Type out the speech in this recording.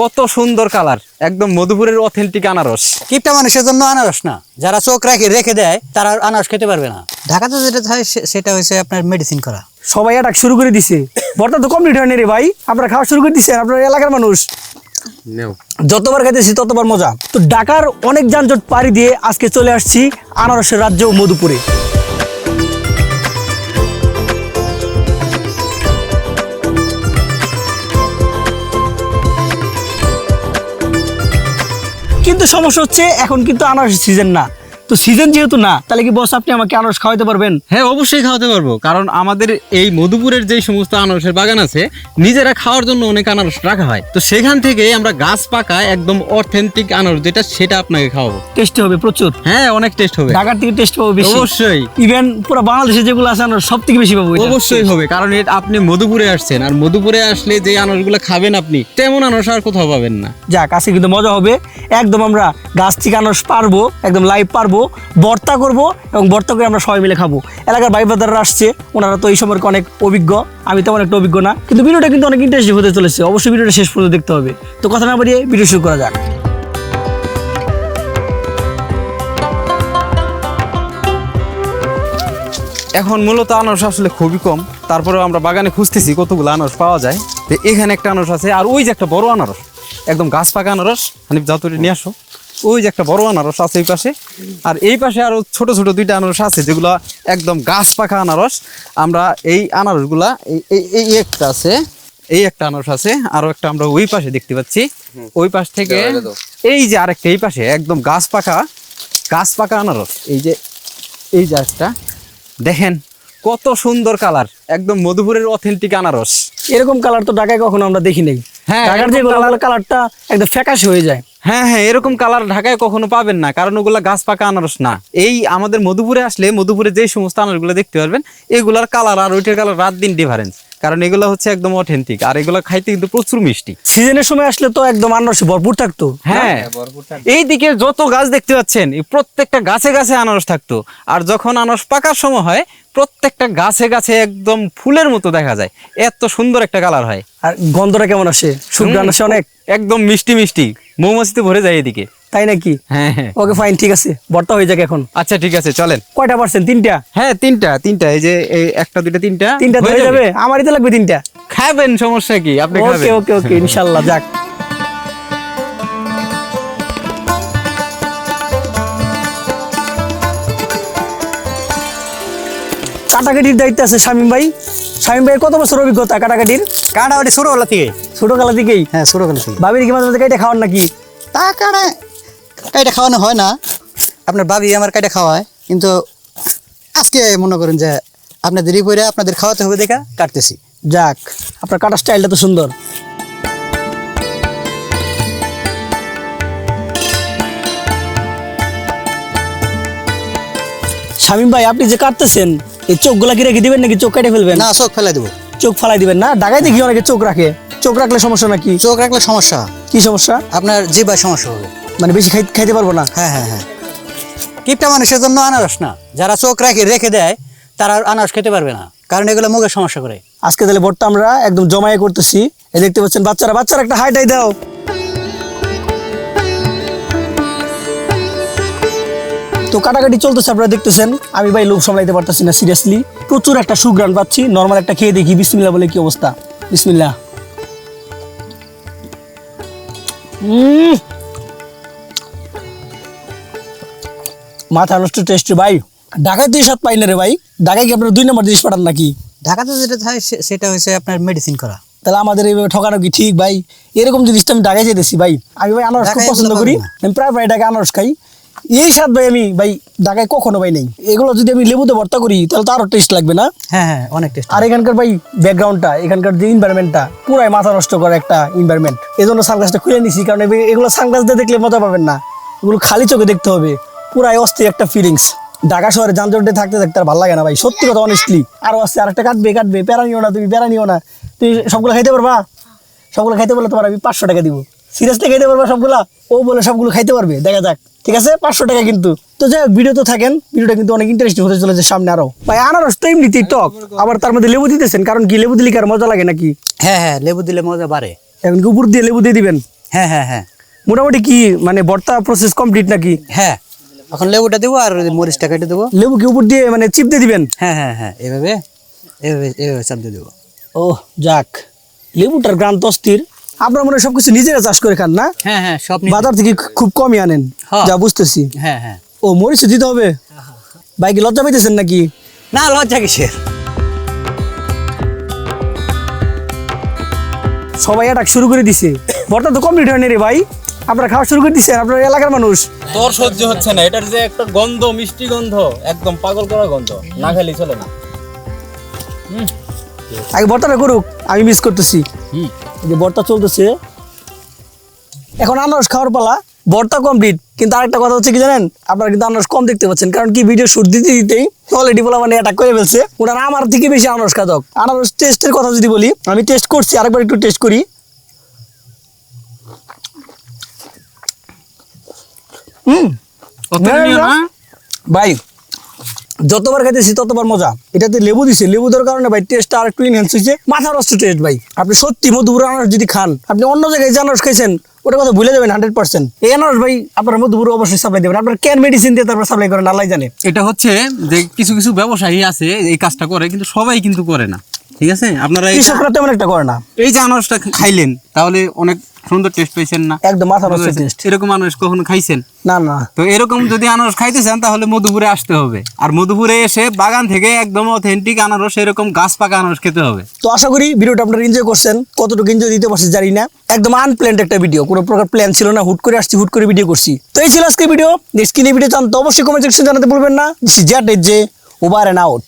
কত সুন্দর কালার একদম মধুপুরের অথেন্টিক আনারস। কিপটা মানুষের জন্য আনারস না। যারা চোখ রাখে রেখে দেয় তারা আনারস খেতে পারবে না। ঢাকাতে যেটা হয় সেটা হচ্ছে আপনার মেডিসিন করা। সবাই অ্যাটাক শুরু করে দিছে। বর্তা তো কমপ্লিট হয়নি রে ভাই। আপনারা খাওয়া শুরু করে দিচ্ছেন আপনার এলাকার মানুষ। যতবার খাইতেছি ততবার মজা। তো ঢাকার অনেক যানজট পাড়ি দিয়ে আজকে চলে আসছি আনারসের রাজ্য মধুপুরে। কিন্তু সমস্যা হচ্ছে এখন কিন্তু আনারসের সিজন না। তো সিজন যেহেতু না তাহলে কি বস আপনি আমাকে আনারস খাওয়াতে পারবেন? হ্যাঁ অবশ্যই খাওয়াতে পারব। কারণ আমাদের এই মধুপুরের যে সমস্ত আনারসের বাগান আছে নিজেরা খাওয়ার জন্য অনেক আনারস রাখা হয়। তো সেখান থেকে আমরা গাছ পাকা একদম অথেন্টিক আনারস যেটা সেটা আপনাকে খাওয়াবো। টেস্টি হবে প্রচুর। হ্যাঁ অনেক টেস্ট হবে। ঢাকার থেকে টেস্ট পাবো বেশি। অবশ্যই। ইভেন পুরো বাংলাদেশে যেগুলো আছে আনারস সব থেকে বেশি পাবো অবশ্যই হবে কারণ আপনি মধুপুরে আসছেন আর মধুপুরে আসলে যে আনারসগুলো খাবেন আপনি তেমন আনারস আর কোথাও পাবেন না। যাক আজকে কিন্তু মজা হবে। একদম আমরা গাছ থেকে আনারস পারব একদম লাইভ পারব। ভর্তা করব এবং ভর্তা করে আমরা সবাই মিলে খাব। এলাকার ভাই বাদাররা আসছে, ওনারা তো এই সম্পর্কে অনেক অভিজ্ঞ। আমি তেমন একটা অভিজ্ঞ না, কিন্তু ভিডিওটা কিন্তু অনেক ইন্টারেস্টিং হতে চলেছে। অবশ্যই ভিডিওটা শেষ পর্যন্ত দেখতে হবে। তো কথা না বাড়িয়ে ভিডিও শুরু করা যাক। এখন মূলত আনারস আসলে খুবই কম। তারপরেও আমরা বাগানে খুঁজতেছি কতগুলো আনারস পাওয়া যায়। এখানে একটা আনারস আছে, আর ওই যে একটা বড় আনারস, একদম গাছ পাকা আনারস। হানিফ যাতুরি নিয়ে আসো। ওই যে একটা বড় আনারস আছে এই পাশে। আর এই পাশে আরও ছোট ছোট দুইটা আনারস আছে যেগুলো একদম গাছ পাকা আনারস। আমরা এই আনারসগুলা এই এই- একটা আছে এই একটা আনারস আছে আরও একটা আমরা ওই পাশে দেখতে পাচ্ছি। ওই পাশ থেকে এই যে আরেকটা এই পাশে একদম গাছ পাকা গাছ পাকা আনারস। এই যে এই যে একটা দেখেন কত সুন্দর কালার একদম মধুপুরের অথেন্টিক আনারস। এরকম কালার তো ঢাকায় কখনো আমরা দেখি নাই। হ্যাঁ, ঢাকার যে এরকম কালারটা একদম ফ্যাকাশে হয়ে যায়। হ্যাঁ হ্যাঁ এরকম কালার ঢাকায় কখনো পাবেন না কারণ ওগুলা গাছ পাকা আনারস না। এই আমাদের মধুপুরে আসলে মধুপুরে যে সমস্ত আনারসগুলো দেখতে পারবেন এগুলার কালার আর ওইটার কালার রাত দিন ডিফারেন্স কারণ এগুলো হচ্ছে একদম অথেন্টিক আর এগুলো খাইতে কিন্তু প্রচুর মিষ্টি। সিজনের সময় আসলে তো একদম আনারসে ভরপুর থাকতো। হ্যাঁ এই দিকে যত গাছ দেখতে পাচ্ছেন প্রত্যেকটা গাছে গাছে আনারস থাকতো। আর যখন আনারস পাকার সময় হয় প্রত্যেকটা গাছে গাছে একদম ফুলের মতো দেখা যায়। এত সুন্দর একটা কালার হয়। আর গন্ধটা কেমন আসে? সুগ্রান আসে অনেক? একদম মিষ্টি মিষ্টি। মৌমাছিতে ভরে যায় এদিকে। তাই নাকি? হ্যাঁ হ্যাঁ। ওকে ফাইন ঠিক আছে। ভর্তা হয়ে যাক এখন। আচ্ছা ঠিক আছে চলেন। কয়টা পারছেন? তিনটা? হ্যাঁ তিনটা তিনটা। এই যে এই একটা দুইটা তিনটা তিনটা হয়ে যাবে। আমারই তো লাগবে তিনটা। খাবেন সমস্যা কি? আপনি খাবেন। ওকে ওকে ইনশাল্লাহ যাক। কাটাকাটির দায়িত্ব আছে শামিম ভাই। শামিম ভাইয়ের কত বছর অভিজ্ঞতা কাটাকাটির? কাটাকাটি ছোটোবেলা থেকে। ছোটবেলা থেকেই হ্যাঁ ছোটোবেলা থেকে ভাবির কি মাঝে মাঝে কাইটা খাওয়ান নাকি? তা কাটা কাইটা খাওয়ানো হয় না। আপনার ভাবি আমার কাইটা খাওয়ায় কিন্তু আজকে মনে করেন যে আপনাদের পরে আপনাদের খাওয়াতে হবে দেখা কাটতেছি। যাক আপনার কাটার স্টাইলটা তো সুন্দর। শামিম ভাই আপনি যে কাটতেছেন এই চোখগুলা কি রেখে দিবেন নাকি চোখ কেটে ফেলবেন? না চোখ ফেলাই দেবো। চোখ ফেলাই দিবেন না? ঢাকায় দেখি অনেকে চোখ রাখে। চোখ রাখলে সমস্যা নাকি? চোখ রাখলে সমস্যা। কি সমস্যা? আপনার জিবার সমস্যা হবে। মানে বেশি খাই- খাইতে পারব না। হ্যাঁ হ্যাঁ হ্যাঁ। কিপটা মানুষের জন্য আনারস না। যারা চোখ রাখে রেখে দেয়, তারা আনারস খেতে পারবে না। কারণ এগুলো মুখের সমস্যা করে। আজকে তাহলে ভোটটা আমরা একদম জমায়ে করতেছি। এই দেখতে পাচ্ছেন বাচ্চারা বাচ্চারা একটা হাইটাই দাও। তো কাটাকাটি চলতেছে আপনারা দেখতেছেন। আমি ভাই লোভ সামলাইতে পারতেছি না সিরিয়াসলি প্রচুর একটা সুগ্রান পাচ্ছি। নর্মাল একটা খেয়ে দেখি বিসমিল্লা বলে কি অবস্থা? বিসমিল্লা। মাথা নষ্ট টেস্ট ভাই। ঢাকায় তো স্বাদ পাই না রে ভাই। ঢাকায় কি আপনার দুই নম্বর জিনিস পাঠান নাকি? ঢাকাতে যেটা সে- সেটা হচ্ছে আপনার মেডিসিন করা। তাহলে আমাদের এইভাবে ঠকানো কি ঠিক ভাই? এরকম জিনিস তো আমি ঢাকায় যেতেছি ভাই। আমি ভাই আনারস খুব পছন্দ করি। আমি প্রায় প্রায় ঢাকায় আনারস খাই। এই স্বাদ ভাই আমি ভাই ঢাকায় কখনো ভাই নেই। এগুলো যদি আমি লেবুতে ভর্তা করি তাহলে তো আরও টেস্ট লাগবে না? হ্যাঁ হ্যাঁ অনেক টেস্ট আর এখানকার ভাই ব্যাকগ্রাউন্ডটা এখানকার যে এনভায়রনমেন্টটা পুরাই মাথা নষ্ট করে একটা এনভায়রনমেন্ট এই জন্য সানগ্লাসটা খুলে নিছি কারণ এগুলো সানগ্লাস দিয়ে দেখলে মজা পাবেন না। এগুলো খালি চোখে দেখতে হবে। পুরাই অস্থির একটা ফিলিংস ঢাকা শহরে যানজটে থাকতে থাকতে আর ভালো লাগে না ভাই সত্যি কথা অনেস্টলি আরও আসছে আরেকটা কাটবে কাটবে প্যারা নিও না তুমি প্যারা নিও না। তুমি সবগুলো খাইতে পারবা? সবগুলো খাইতে পারলে তোমার আমি পাঁচশো টাকা দিব। সিরিয়াসলি খাইতে পারবা সবগুলা? ও বলে সবগুলো খাইতে পারবে দেখা যাক। ঠিক আছে? পাঁচশো টাকা কিন্তু। তো যাই ভিডিও তো থাকেন ভিডিওটা কিন্তু অনেক ইন্টারেস্টিং হতে চলেছে সামনে আরও। ভাই আনারস তো এমনিতেই টক আবার তার মধ্যে লেবু দিতেছেন কারণ কি লেবু দিলে কি আর মজা লাগে নাকি? হ্যাঁ হ্যাঁ লেবু দিলে মজা বাড়ে। এখন কি উপর দিয়ে লেবু দিয়ে দিবেন? হ্যাঁ হ্যাঁ হ্যাঁ। মোটামুটি কি মানে ভর্তা প্রসেস কমপ্লিট নাকি? হ্যাঁ। এখন লেবুটা দেবো আর মরিচটা কেটে দেবো। লেবু কি উপর দিয়ে মানে চিপ দিয়ে দিবেন? হ্যাঁ হ্যাঁ হ্যাঁ এভাবে এভাবে এভাবে চাপ দিয়ে দেবো। ও যাক। লেবুটার গ্রান তস্তির আপনারা মনে সবকিছু নিজেরা চাষ করে খান না? হ্যাঁ হ্যাঁ সব বাজার থেকে খুব কমই আনেন। যা বুঝতেছি। হ্যাঁ হ্যাঁ। ও মরিচ দিতে হবে? ভাই কি লজ্জা পাইতেছেন নাকি? না লজ্জা কিসের? সবাই এটা শুরু করে দিছে। ভর্তা তো কমপ্লিট হয়নি রে ভাই। আপনারা খাওয়া শুরু করে দিচ্ছেন আপনার এলাকার মানুষ। তোর সহ্য হচ্ছে না এটার যে একটা গন্ধ মিষ্টি গন্ধ একদম পাগল করা গন্ধ না খেলে চলে না। আগে ভর্তাটা করুক আমি মিস করতেছি। যে ভর্তা চলতেছে। এখন আনারস খাওয়ার পালা ভর্তা কমপ্লিট কিন্তু আরেকটা কথা হচ্ছে কি জানেন আপনারা কিন্তু আনারস কম দেখতে পাচ্ছেন কারণ কি ভিডিও শুট দিতে দিতেই অলরেডি বলা মানে অ্যাটাক করে ফেলছে। ওনারা আমার থেকে বেশি আনারস খাদক। আনারস টেস্টের কথা যদি বলি আমি টেস্ট করছি আরেকবার একটু টেস্ট করি। হুম। ভাই যতবার খাইতেছি ততবার মজা। এটাতে লেবু দিছে। লেবু দেওয়ার কারণে ভাই টেস্টটা আর একটু ইনহ্যান্স হয়েছে মাথা রস্ত টেস্ট ভাই। আপনি সত্যি মধুপুর আনারস যদি খান আপনি অন্য জায়গায় যে আনারস খাইছেন ওটা কথা ভুলে যাবেন হান্ড্রেড পার্সেন্ট এই আনারস ভাই আপনার মধুপুর অবশ্যই সাপ্লাই দেবেন। আপনার ক্যান মেডিসিন দিয়ে তারপর সাপ্লাই করেন আল্লাহ জানে। এটা হচ্ছে যে কিছু কিছু ব্যবসায়ী আছে এই কাজটা করে কিন্তু সবাই কিন্তু করে না। ঠিক আছে? আপনারা কৃষকরা তেমন একটা করে না। এই যে আনারসটা খাইলেন তাহলে অনেক সুন্দর টেস্ট পেয়েছেন না? একদম মাথা নষ্ট টেস্ট এরকম আনারস কখনো খাইছেন? না না। তো এরকম যদি আনারস খাইতে চান তাহলে মধুপুরে আসতে হবে। আর মধুপুরে এসে বাগান থেকে একদম অথেন্টিক আনারস এরকম গাছ পাকা আনারস খেতে হবে। তো আশা করি ভিডিওটা আপনারা এনজয় করছেন। কতটুকু এনজয় দিতে পারছি জানি না। একদম আনপ্ল্যান্ড একটা ভিডিও কোনো প্রকার প্ল্যান ছিল না হুট করে আসছি হুট করে ভিডিও করছি। তো এই ছিল আজকে ভিডিও নেক্সট কিনে ভিডিও চান তো অবশ্যই কমেন্ট সেকশন জানাতে বলবেন না। জ্যাট যে ওভার অ্যান্ড আউট